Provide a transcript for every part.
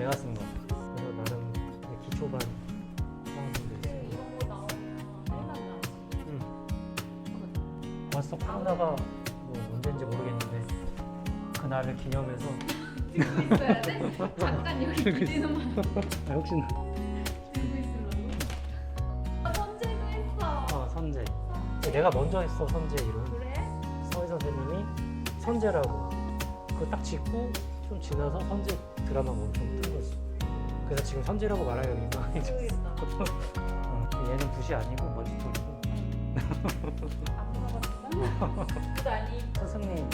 내가 쓴 거. 그래서 그 기초반 응. 왔어 코로나가 뭐 언제인지 모르겠는데 그날을 기념해서 들고 있어야 돼? 잠깐 여기 기대는 만 아, 혹시나 들고 있으려고. 아, 선재도 했어. 어, 선재. 내가 먼저 했어 선재 이름. 그래? 서희 선생님이 선재라고 그거 딱 짓고 좀 지나서 선재 드라마가 엄청 뜬 거지. 그래서 지금 선재라고 말하기가 민망해졌어. 모르겠다. 어, 얘는 붓이 아니고 먼지통이고 안 물어봤어? 그거 아니 스승님이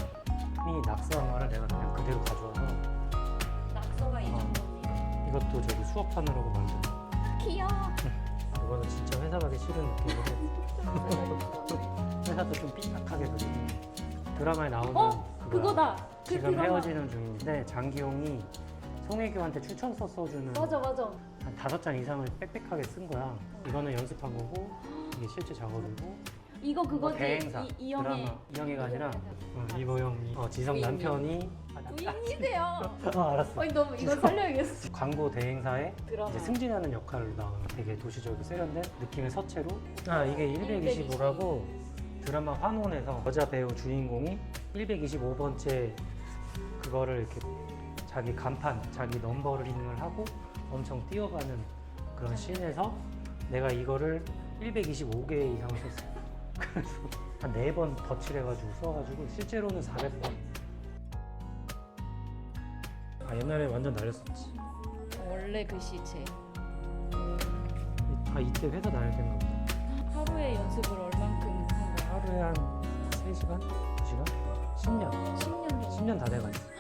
낙서한 거를 내가 그냥 그대로 가져와서 낙서가 이 어. 정도니. 이것도 저기 수업하느라고 만든 귀여워. 이거는 진짜 회사 가기 싫은 느낌으로 회사도 좀 삐딱하게 그리고 드라마에 나오는 어? 그거야. 그거다. 그 지금 드라마. 헤어지는 중인데 장기용이 송혜교한테 추천서 써주는 맞아 맞아. 한 다섯 장 이상을 빽빽하게 쓴 거야. 이거는 연습한 거고 이게 실제 작업이고 이거 그거지. 뭐 대행사 이, 이영애. 드라마 이영애가 아니라 어, 이보영이 어, 지성 부인이. 남편이 아, 나- 부인이세요. 아, 알았어. 아니 너무 이거 살려야겠어. 광고 대행사에 드라마. 이제 승진하는 역할로 나오는 되게 도시적이고 세련된 느낌의 서체로 아 이게 125라고 드라마 환혼에서 여자 배우 주인공이 125번째 그거를 이렇게 자기 간판, 자기 넘버링을 하고 엄청 뛰어가는 그런 씬에서 내가 이거를 125개 이상을 썼어. 그래서 한 네 번 덧칠해가지고 써가지고 실제로는 400번. 아 옛날에 완전 날렸었지. 원래 글씨체. 아 이때 회사 다닐 때인가 보다. 하루에 연습을 얼만큼 한 거야? 하루에 한 3시간? 2시간? 10년. 10년 정도. 10년 다 돼가지.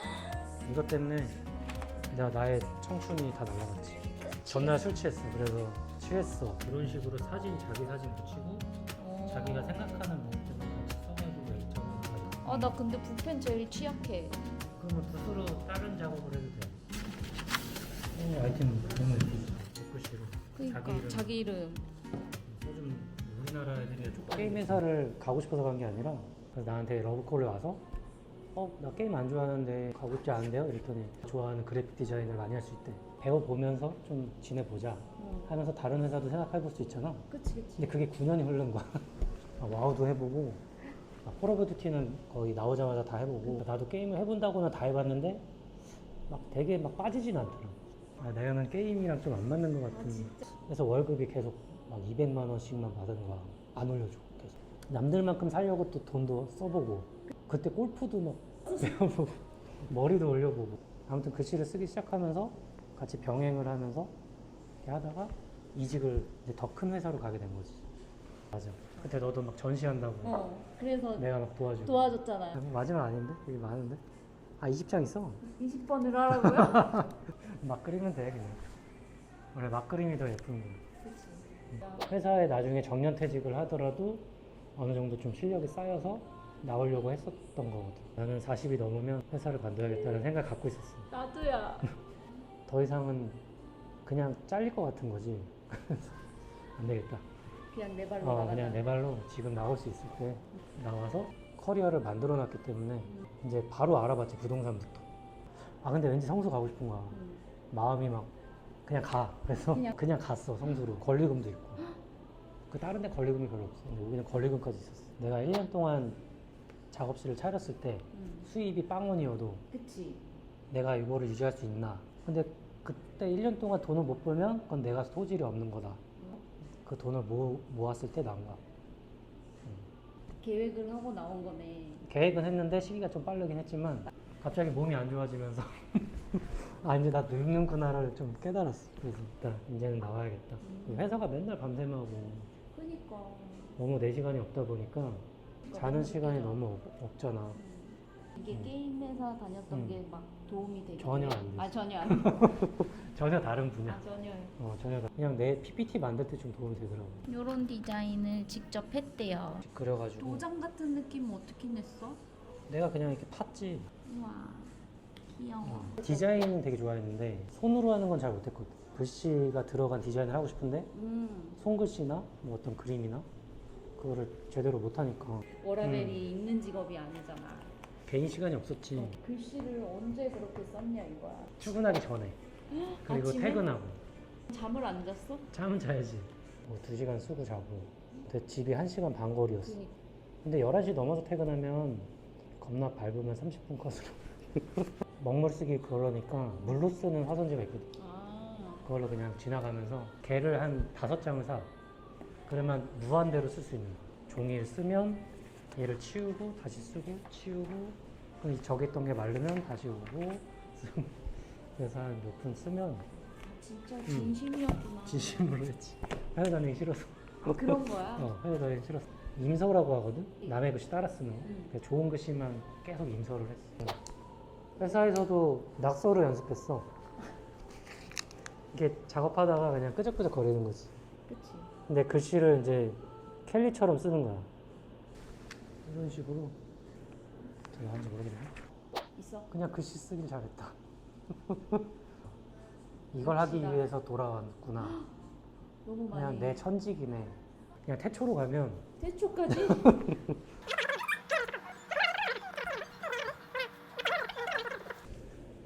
이것 때문에 내가 나의 청춘이 다 날라갔지. 전날 술 취했어. 그래서 취했어. 이런 식으로 사진, 자기 사진 붙이고 어. 자기가 생각하는 부분을 같이 써가지고 액정을 가지고. 아 나 근데 붓펜 제일 취약해. 그러면 붓으로 다른 작업을 해도 돼. 이 아이템 너무 예쁘지. 예쁘시로. 그러니까 자기 이름. 요즘 우리나라 애들이 좀 게임 회사를 가고 싶어서 간 게 아니라 그래서 나한테 러브콜이 와서 어 나 게임 안 좋아하는데 가고 싶지 않은데요 이랬더니 좋아하는 그래픽 디자인을 많이 할 수 있대 배워보면서 좀 지내보자 어. 하면서 다른 회사도 생각해볼 수 있잖아 그치 그치. 근데 그게 9년이 흐른 거야 아, 와우도 해보고 아, 콜 오브 듀티는 거의 나오자마자 다 해보고 나도 게임을 해본다고는 다 해봤는데 막 되게 막 빠지진 않더라 아, 내가는 게임이랑 좀 안 맞는 것아 같은. 그래서 월급이 계속 막 200만 원씩만 받은 거야. 안 올려줘. 계속. 남들만큼 살려고 또 돈도 써보고 그때 골프도 막 배워보고 머리도 올려보고 아무튼 글씨를 쓰기 시작하면서 같이 병행을 하면서 이렇게 하다가 이직을 이제 더큰 회사로 가게 된 거지. 맞아. 그때 너도 막 전시한다고 어. 그래서 내가 막 도와주고. 도와줬잖아. 마지막 아닌데? 여기 많은데? 아 20장 있어. 20번을 하라고요? 막 그리면 돼 그냥. 원래 막 그림이 더 예쁜 거야. 그치. 회사에 나중에 정년 퇴직을 하더라도 어느 정도 좀 실력이 쌓여서 나오려고 했었던 거거든. 나는 40이 넘으면 회사를 관둬야겠다는 생각 갖고 있었어. 나도야. 더 이상은 그냥 잘릴 것 같은 거지. 안 되겠다. 그냥 내 발로 어, 나가자. 그냥 내 발로 지금 나올 수 있을 때 나와서 커리어를 만들어 놨기 때문에 이제 바로 알아봤지, 부동산부터. 아, 근데 왠지 성수 가고 싶은 거야. 음. 마음이 막 그냥 가. 그래서 그냥- 그냥, 갔어 성수로. 권리금도 있고. 그 다른 데 권리금이 별로 없어. 여기는 권리금까지 있었어. 내가 1년 동안 작업실을 차렸을 때 음. 수입이 빵원이어도 그치. 내가 이거를 유지할 수 있나. 근데 그때 1년 동안 돈을 못 벌면 그건 내가 소질이 없는 거다. 그 돈을 모, 모았을 때 나온 거야. 계획을 하고 나온 거네. 계획은 했는데 시기가 좀 빠르긴 했지만 갑자기 몸이 안 좋아지면서 아 이제 나 늙는구나를 좀 깨달았어. 그래서 일단 이제는 나와야겠다. 회사가 맨날 밤샘하고 그니까. 너무 내 시간이 없다 보니까 자는 시간이 너무 없- 없잖아. 음. 이게 게임 회사 다녔던 음. 게 막 도움이 되고. 전혀 안 되지. 아 전혀 안 돼. 전혀 다른 분야. 아 전혀. 어 전혀 다. 그냥 내 PPT 만들 때 좀 도움이 되더라고. 요런 디자인을 직접 했대요. 그래가지고 도장 같은 느낌 어떻게 냈어? 내가 그냥 이렇게 팠지. 우와. 귀여워. 어. 디자인은 되게 좋아했는데 손으로 하는 건 잘 못했거든. 글씨가 들어간 디자인을 하고 싶은데 음. 손글씨나 뭐 어떤 그림이나 그거를 제대로 못하니까 워라벨이 있는 직업이 아니잖아. 개인 시간이 없었지. 글씨를 언제 그렇게 썼냐 이거야. 출근하기 전에 그리고 아침에? 퇴근하고 잠을 안 잤어? 잠은 자야지. 뭐 2시간 쓰고 자고. 근데 집이 1시간 반 거리였어. 근데 11시 넘어서 퇴근하면 겁나 밟으면 30분 컷으로. 먹물 쓰기 그러니까 물로 쓰는 화선지가 있거든. 아. 그걸로 그냥 지나가면서 개를 한 다섯 장을 사. 그러면 무한대로 쓸 수 있는. 종이를 쓰면 얘를 치우고 다시 쓰고 치우고 그럼 있던 게 마르면 다시 오고. 그래서 한 몇 분 쓰면 진짜 진심이었구나. 진심으로 했지. 회사 다니기 싫어서. 그런 거야? 어, 회사 다니기 싫어서. 임서라고 하거든? 남의 글씨 따라 쓰는 거. 응. 그래서 좋은 글씨만 계속 임서를 했어. 회사에서도 낙서를 연습했어. 이게 작업하다가 그냥 끄적끄적 거리는 거지. 그치. 근데 글씨를 이제 켈리처럼 쓰는 거야. 이런 식으로. 제가 하는지 모르겠네. 있어? 그냥 글씨 쓰길 잘했다. 이걸 하기 멋지다. 위해서 돌아왔구나. 너무 그냥 많이. 내 천직이네. 그냥 태초로 가면 태초까지?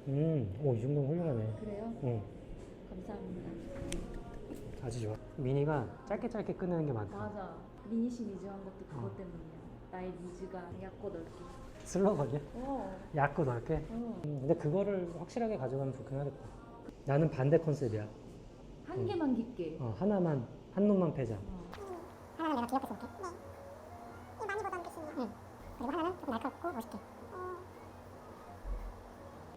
음, 오, 이 정도면 훌륭하네. 그래요? 응, 감사합니다. 아주 좋아. 미니가 짧게 짧게 끝내는 게 많다. 맞아. 미니시 니즈 한 것도 그것 어. 때문이야. 나의 니즈가 얕고 넓게. 슬로건이야? 어. 얇고 넓게? 어. 음, 근데 그거를 확실하게 가져가면 좋긴 하겠다. 나는 반대 컨셉이야. 한 개만 깊게. 어, 하나만, 한 놈만 패자. 어. 하나는 내가 기억했으면 좋겠 네. 이 많이 보던 끝이네. 응. 그리고 하나는 조금 날카롭고 멋있게.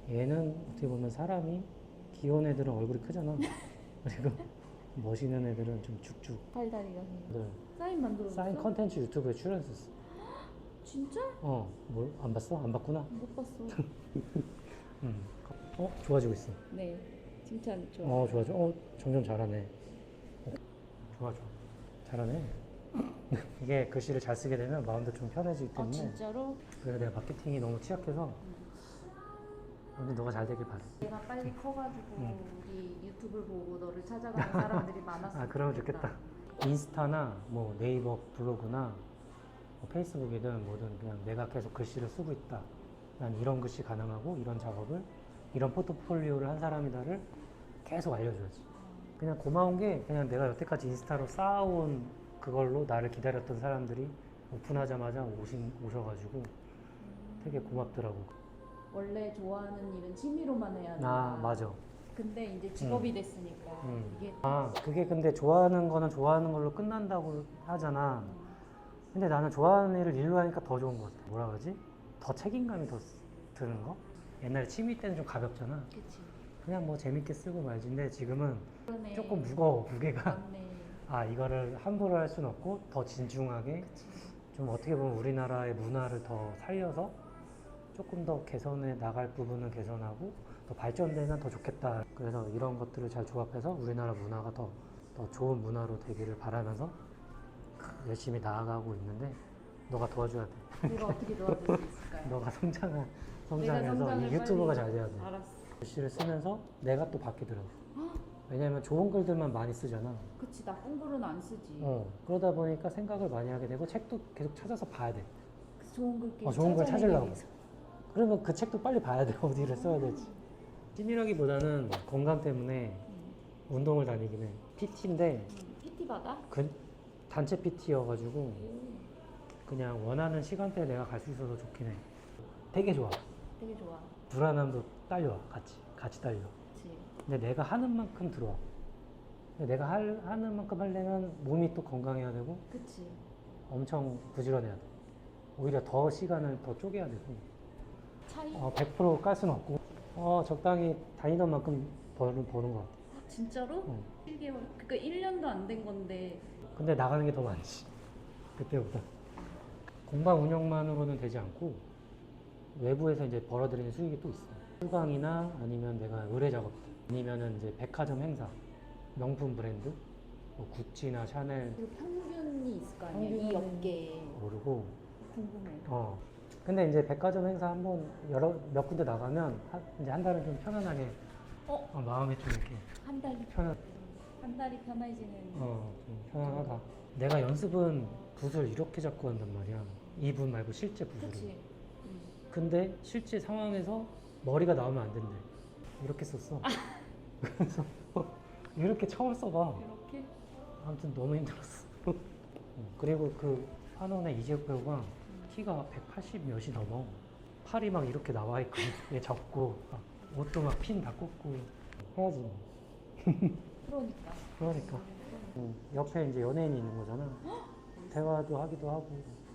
얘는 어떻게 보면 사람이 귀여운 애들은 얼굴이 크잖아. 그리고 멋있는 애들은 좀 죽죽. 팔다리가 긴. 네. 사인 만들어줬어? 사인 컨텐츠 유튜브에 출연했었어. 진짜? 어, 뭘 안 봤어? 안 봤구나. 못 봤어. 음. 어, 좋아지고 있어. 네. 칭찬 좋아. 어, 좋아, 좋아. 어, 점점 잘하네. 어, 좋아, 좋아. 잘하네. 이게 글씨를 잘 쓰게 되면 마음도 좀 편해지기 아 때문에 진짜로? 그래서 내가 마케팅이 너무 취약해서 오늘 너가 잘 되길 바래. 내가 빨리 커가지고 응. 우리 유튜브를 보고 너를 찾아가는 사람들이 많았으면 아, 그러면 좋겠다. 인스타나 뭐 네이버 블로그나 뭐 페이스북이든 뭐든 그냥 내가 계속 글씨를 쓰고 있다. 난 이런 글씨 가능하고 이런 작업을 이런 포트폴리오를 한 사람이다를 계속 알려줘야지. 그냥 고마운 게 그냥 내가 여태까지 인스타로 쌓아온 그걸로 나를 기다렸던 사람들이 오픈하자마자 오신, 오셔가지고 되게 고맙더라고. 원래 좋아하는 일은 취미로만 해야 된다. 아, 맞아. 근데 이제 직업이 됐으니까 음. 이게 아, 그게 근데 좋아하는 거는 좋아하는 걸로 끝난다고 하잖아. 근데 나는 좋아하는 일을 일로 하니까 더 좋은 것 같아. 뭐라 그러지? 더 책임감이 더 쓰- 드는 거? 옛날에 취미 때는 좀 가볍잖아. 그치. 그냥 뭐 재밌게 쓰고 말지. 근데 지금은 그러네. 조금 무거워, 무게가. 맞네. 아, 이거를 함부로 할 수는 없고, 더 진중하게, 그치. 좀 어떻게 보면 우리나라의 문화를 더 살려서 조금 더 개선해 나갈 부분은 개선하고, 더 발전되면 더 좋겠다. 그래서 이런 것들을 잘 조합해서 우리나라 문화가 더, 더 좋은 문화로 되기를 바라면서 열심히 나아가고 있는데, 너가 도와줘야 돼. 내가 어떻게 도와줄 수 있을까요? 너가 성장을, 성장해서 이 유튜브가 빨리- 잘 돼야 돼. 알았어. 글씨를 쓰면서 내가 또 바뀌더라고. 왜냐면 좋은 글들만 많이 쓰잖아. 그치 나쁜 글은 안 쓰지. 어, 그러다 보니까 생각을 많이 하게 되고 책도 계속 찾아서 봐야 돼. 그 좋은 글귀 어, 좋은 걸 찾으려고. 그러면 그 책도 빨리 봐야 돼. 어디를 써야 될지. 찜이라기보다는 건강 때문에 음. 운동을 다니긴 해. PT인데 음, PT 받아? 그 단체 PT여가지고 오, 그냥 원하는 시간대에 내가 갈 수 있어서 좋긴 해. 되게 좋아. 되게 좋아. 불안함도 딸려와. 같이. 같이 딸려. 그치. 근데 내가 하는 만큼 들어와. 근데 내가 할, 하는 만큼 하려면 몸이 또 건강해야 되고 그치. 엄청 부지런해야 돼. 오히려 더 시간을 더 쪼개야 되고 차이? 어, 100%깔 수는 없고 어, 적당히 다니던 만큼 버는, 버는 것 같아. 진짜로? 어. 7개월. 그러니까 1년도 안 된 건데 근데 나가는 게 더 많지. 그때보다. 공방 운영만으로는 되지 않고 외부에서 이제 벌어들이는 수익이 또 있어. 수강이나 아니면 내가 의뢰 작업들 아니면은 이제 백화점 행사, 명품 브랜드, 뭐 구찌나 샤넬 그리고 평균이 있을 거 아니야 이 평균은- 업계에 모르고 궁금해. 어. 근데 이제 백화점 행사 한번 여러 몇 군데 나가면 한, 이제 한 달은 좀 편안하게 어? 어, 마음이 좀 이렇게 한 달이 편안 한 달이 편해지는. 어, 좀 편안하다. 내가 연습은 붓을 이렇게 잡고 한단 말이야. 이 붓 말고 실제 붓으로. 그치. 음. 근데 실제 상황에서 머리가 나오면 안 된대. 이렇게 썼어. 그래서 이렇게 처음 써봐. 이렇게 아무튼 너무 힘들었어. 어, 그리고 그 한원의 이재욱 배우가 키가 180 몇이 넘어. 팔이 막 이렇게 나와 있고, 얘 접고, 막 옷도 막 핀 다 꽂고 해야지. 뭐. 그러니까. 그러니까. 응, 옆에 이제 연예인이 있는 거잖아. 대화도 하기도 하고.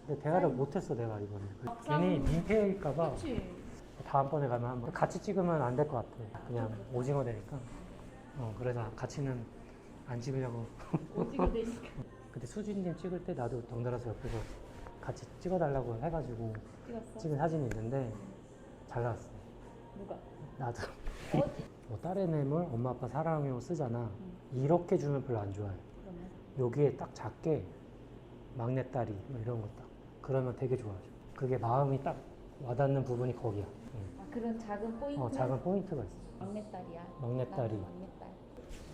근데 대화를 못했어, 내가 이번에. 괜히 민폐일까봐 그렇지. 다음번에 가면 한번 같이 찍으면 안 될 것 같아. 그냥 오징어 되니까. 어, 그래서 같이는 안 찍으려고. 오징어 되니까 그때 수진님 찍을 때 나도 덩달아서 옆에서 같이 찍어달라고 해가지고 찍었어. 찍은 사진이 있는데 잘 나왔어. 누가? 나도. 어디? 뭐 딸의 뇌물, 엄마 아빠 사랑해요 쓰잖아. 이렇게 주면 별로 안 좋아해. 그러면 여기에 딱 작게 막내딸이 뭐 이런 거 딱. 그러면 되게 좋아하죠. 그게 마음이 딱 와닿는 부분이 거기야. 응. 아 그런 작은 포인트. 어, 작은 포인트가 있어. 막내딸이야. 막내딸이. 나는 막내딸.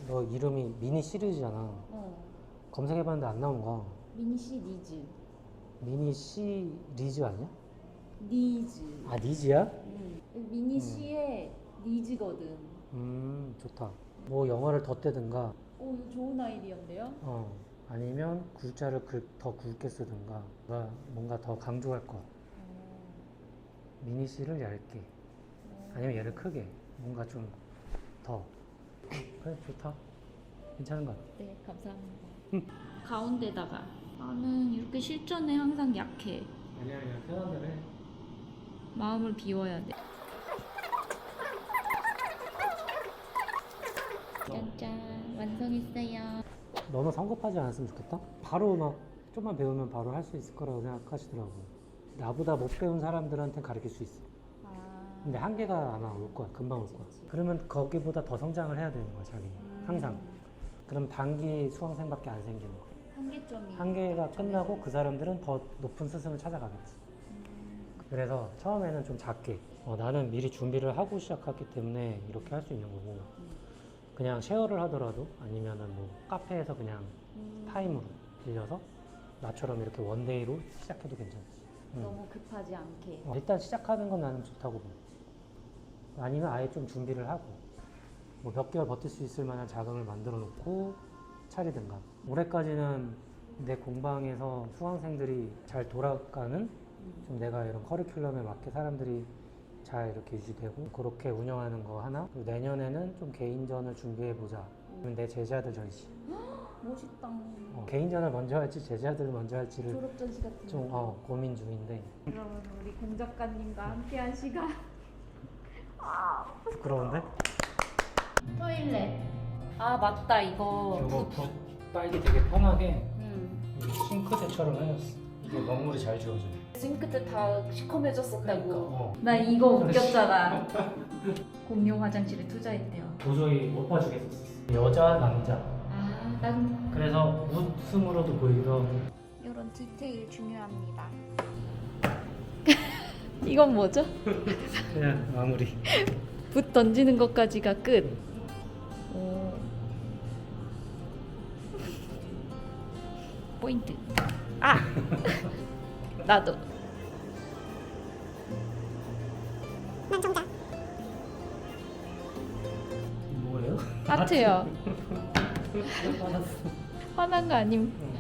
너 이름이 미니 시리즈잖아. 어. 검색해봤는데 안 나온 거야. 민시 니즈. 미니 시리즈 아니야? 니즈. 아 니즈야? 음. 미니 씨의 니즈거든. 음 좋다. 뭐 영어를 덧대든가, 오 이거 좋은 아이디어인데요? 어 아니면 글자를 글- 더 굵게 쓰든가, 뭔가, 뭔가 더 강조할 거. 어. 미니 씨를 얇게, 아니면 얘를 크게, 뭔가 좀 더. 그래 좋다. 괜찮은 것 같아. 네 감사합니다. 가운데다가 나는 이렇게 실전에 항상 약해. 아니야 아니야 해. 마음을 비워야 돼. 짠짠 완성했어요. 너무 성급하지 않았으면 좋겠다. 바로 막 좀만 배우면 바로 할 수 있을 거라고 생각하시더라고. 나보다 못 배운 사람들한테 가르칠 수 있어. 아. 근데 한계가 아마 올 거야. 금방 올 거야. 그러면 거기보다 더 성장을 해야 되는 거야, 자기는. 항상. 그럼 단기 수강생밖에 안 생기는 거야. 한계점이. 한계가 끝나고 그 사람들은 더 높은 스승을 찾아가겠지. 그래서 처음에는 좀 작게. 어, 나는 미리 준비를 하고 시작했기 때문에 이렇게 할 수 있는 거고. 그냥 쉐어를 하더라도 아니면은 뭐 카페에서 그냥 음, 타임으로 빌려서 나처럼 이렇게 원데이로 시작해도 괜찮지. 응. 너무 급하지 않게. 어, 일단 시작하는 건 나는 좋다고 봐. 아니면 아예 좀 준비를 하고 뭐 몇 개월 버틸 수 있을 만한 자금을 만들어 놓고 차리든가. 올해까지는 내 공방에서 수강생들이 잘 돌아가는 좀 내가 이런 커리큘럼에 맞게 사람들이 잘 이렇게 유지되고 그렇게 운영하는 거 하나 그리고 내년에는 좀 개인전을 준비해 보자. 내 제자들 전시. 멋있다. 어, 개인전을 먼저 할지 제자들을 먼저 할지를 졸업 전시 같은 좀 거. 어, 고민 중인데 여러분 우리 공 작가님과 함께한 시간. 부끄러운데? 토일렛. 아 맞다 이거. 이거 붓 빨기 되게 편하게 음. 싱크대처럼 해놨어. 이게 먹물이 잘 지워져. 싱크대 다 시커매졌었다고. 어. 나 이거 웃겼잖아. 공용 화장실에 투자했대요. 도저히 못 봐주겠었어. 여자 남자. 아, 난 그래서 웃음으로도 보이기도 하고. 이런 디테일 중요합니다. 이건 뭐죠? 그냥 마무리. 붓 던지는 것까지가 끝. 포인트. 아! 나도. 난 정답. 뭐예요? 하트요. 화난 거 아님. 응.